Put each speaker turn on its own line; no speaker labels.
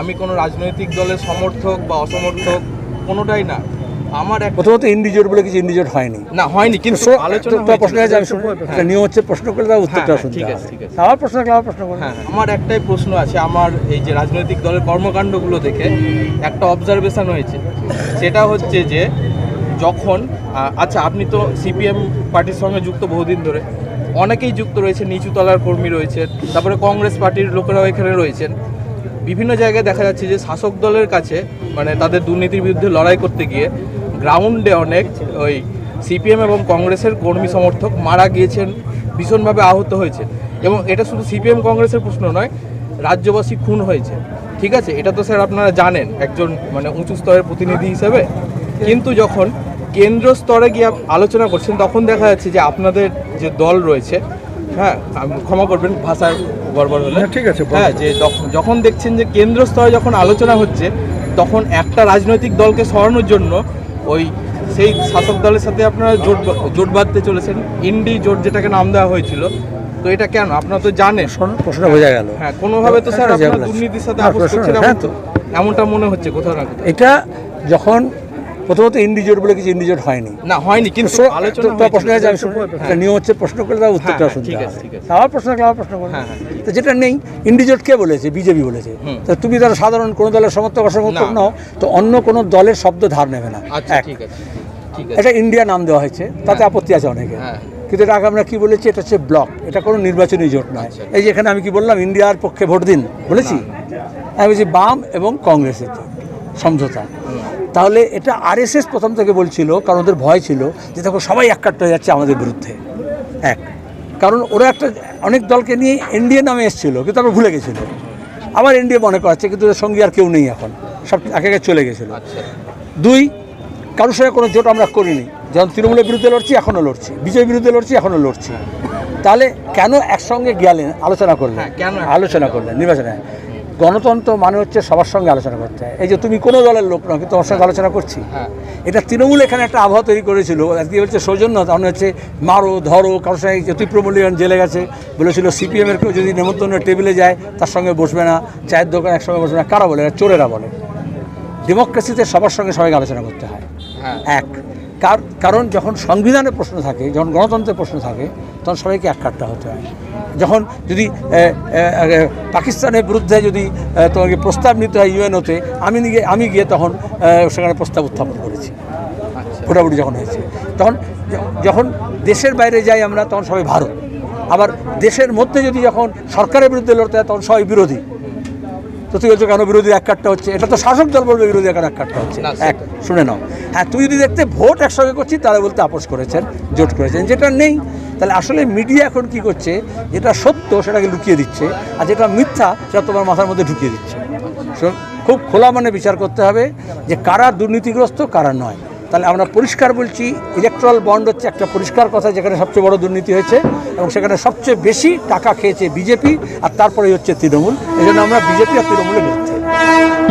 আমি কোনো রাজনৈতিক দলের সমর্থক বা অসমর্থক কোনোটাই না। আমার এক
প্রথমত ইন্ডিজোট বলে কিছু ইন্ডিজোট হয়নি।
না হয়নি কিন্তু আলোচনা
প্রশ্ন। আছে নিয়ম হচ্ছে প্রশ্ন করলে তার উত্তরটা
হ্যাঁ,
শুনতে
ঠিক আছে, ঠিক আছে।
আমার প্রশ্ন আমার প্রশ্ন করো।
হ্যাঁ আমার একটাই প্রশ্ন আছে আমার এই যে রাজনৈতিক দলের কর্মকাণ্ডগুলো দেখে একটা অবজারভেশন হয়েছে। সেটা হচ্ছে যে যখন আচ্ছা আপনি তো সিপিএম পার্টির সঙ্গে যুক্ত বহুদিন ধরে। অনেকেই যুক্ত রয়েছে নিচু তলার কর্মী রয়েছেন তারপরে কংগ্রেস পার্টির লোকেরাও এখানে রয়েছেন। বিভিন্ন জায়গায় দেখা যাচ্ছে যে শাসক দলের কাছে মানে তাদের দুর্নীতির বিরুদ্ধে লড়াই করতে গিয়ে গ্রাউন্ডে অনেক ওই সিপিএম এবং কংগ্রেসের কর্মী সমর্থক মারা গিয়েছেন, ভীষণভাবে আহত হয়েছে। এবং এটা শুধু সিপিএম কংগ্রেসের প্রশ্ন নয়, রাজ্যবাসী খুন হয়েছে। ঠিক আছে? এটা তো স্যার আপনারা জানেন, একজন মানে উঁচু স্তরের প্রতিনিধি হিসেবে। কিন্তু যখন কেন্দ্র স্তরে গিয়ে আলোচনা করছেন, তখন দেখা যাচ্ছে যে আপনাদের যে দল রয়েছে হ্যাঁ ক্ষমা করবেন, ভাষার গড়বড় হলে।
ঠিক আছে
হ্যাঁ যে যখন- দেখছেন যে কেন্দ্র স্তরে যখন আলোচনা হচ্ছে তখন একটা রাজনৈতিক দলকে সরানোর জন্য ওই সেই শাসক দলের সাথে আপনারা জোট জোট বাঁধতে চলেছেন ইন্ডি জোট যেটাকে নাম দেওয়া হয়েছিল। তো এটা কেন? আপনারা তো জানেন।
প্রশ্ন বোঝা গেল।
হ্যাঁ কোনোভাবে তো স্যার
একটা
আপনারা দুর্নীতির সাথে
হ্যাঁ,
আপোষ করছেন
হ্যাঁ।
এমনটা মনে হচ্ছে কোথাও না
এটা যখন প্রথমত ইন্ডিজোট বলে কিছু ইন্ডিজোট হয়নি।
না হয়নি কিন্তু
প্রশ্ন আছে আমি
হ্যাঁ।
একটা নিয়ম হচ্ছে প্রশ্ন করলে তার উত্তরটা
হ্যাঁ,
শুনতে হবে
ঠিক আছে।
আমার প্রশ্ন রাখলে আমার প্রশ্ন করো
হ্যাঁ, হ্যাঁ,
তো যেটা নেই ইন্ডিজোট কে বলেছে? বিজেপি বলেছে। তো তুমি তারা সাধারণ কোনো দলের সমর্থক অসমর্থক নাও তো অন্য কোনো দলের শব্দ ধার নেবে না।
আচ্ছা ঠিক আছে
এটা ইন্ডিয়া নাম দেওয়া হয়েছে তাতে আপত্তি আছে অনেকে।
হ্যাঁ।
কিন্তু এটা আগে আমরা কি বলেছি এটা হচ্ছে ব্লক। এটা কোনো নির্বাচনী জোট নয়।
আচ্ছা।
এই যে এখানে আমি কি বললাম ইন্ডিয়ার পক্ষে ভোট দিন বলেছি? আমি বলছি বাম এবং কংগ্রেসের জোট, সমঝোতা। তাহলে এটা আরএসএস প্রথম থেকে বলছিল কারণ ওদের ভয় ছিল যে দেখো সবাই এককাট্টা হয়ে যাচ্ছে আমাদের বিরুদ্ধে। এক। কারণ ওরা একটা অনেক দলকে নিয়ে এনডিএ নামে এসেছিল কিন্তু আমরা ভুলে গেছিল। আবার এনডিএ মনে করাচ্ছে কিন্তু ওদের সঙ্গে আর কেউ নেই এখন সব একে একে চলে গেছিল।
আচ্ছা।
দুই কারোর সঙ্গে কোনো জোট আমরা করিনি। যেমন তৃণমূলের বিরুদ্ধে লড়ছি এখনও লড়ছি। বিজয়ের বিরুদ্ধে লড়ছি এখনও লড়ছি। তাহলে কেন একসঙ্গে গেলেন? আলোচনা করলেন।
হ্যাঁ, কেন?
আলোচনা করলেন নির্বাচনে। গণতন্ত্র মানে হচ্ছে সবার সঙ্গে আলোচনা করতে হয়। এই যে তুমি কোনো দলের লোক নও কিন্তু তোমার সঙ্গে আলোচনা করছি।
হ্যাঁ।
এটা তৃণমূল এখানে একটা আবহাওয়া তৈরি করেছিল। একদিকে বলছে সৌজন্য তখন হচ্ছে মারো ধরো কারোর সঙ্গে যে তীব্রমূল্যায়ন জেলে গেছে বলেছিল সিপিএমের কেউ যদি নেমন্তন্ন টেবিলে যায় তার সঙ্গে বসবে না চায়ের দোকান একসঙ্গে বসবে না। কারা বলে? চোরেরা বলে। ডেমোক্রেসিতে সবার সঙ্গে সবাইকে আলোচনা করতে হয়।
হ্যাঁ।
এক। কারণ যখন সংবিধানে প্রশ্ন থাকে যখন গণতন্ত্রের প্রশ্ন থাকে তখন সবাইকে এক কাট্টা হতে হয়। যখন যদি পাকিস্তানের বিরুদ্ধে যদি তোমাকে প্রস্তাব নিতে হয় ইউএনওতে আমি গিয়ে আমি গিয়ে তখন সেখানে প্রস্তাব উত্থাপন করেছি।
আচ্ছা।
ভোটাভুটি যখন হয়েছে। তখন যখন দেশের বাইরে যাই আমরা তখন সবাই ভারত। আবার দেশের মধ্যে যদি যখন সরকারের বিরুদ্ধে লড়তে হয় তখন সবাই বিরোধী। তো তুই বলছো কেন বিরোধী এক কাটটা হচ্ছে। এটা তো শাসক দল বলবে বিরোধী এখন এক কাটটা হচ্ছে।
না,
এক শুনে নাও। হ্যাঁ তুই যদি দেখতে ভোট একসঙ্গে করছিস তাহলে বলতে আপোষ করেছেন জোট করেছেন। যেটা নেই তাহলে আসলে মিডিয়া এখন কি করছে যেটা সত্য সেটাকে লুকিয়ে দিচ্ছে আর যেটা মিথ্যা সেটা তোমার মাথার মধ্যে ঢুকিয়ে দিচ্ছে। খুব খোলা মানে বিচার করতে হবে যে কারা দুর্নীতিগ্রস্ত কারা নয়। তাহলে আমরা পরিষ্কার বলছি ইলেকট্রাল বন্ড হচ্ছে একটা পরিষ্কার কথা যেখানে সবচেয়ে বড় দুর্নীতি হয়েছে এবং সেখানে সবচেয়ে বেশি টাকা খেয়েছে বিজেপি আর তারপরে হচ্ছে তৃণমূল। এই আমরা বিজেপি আর তৃণমূলের বিরুদ্ধে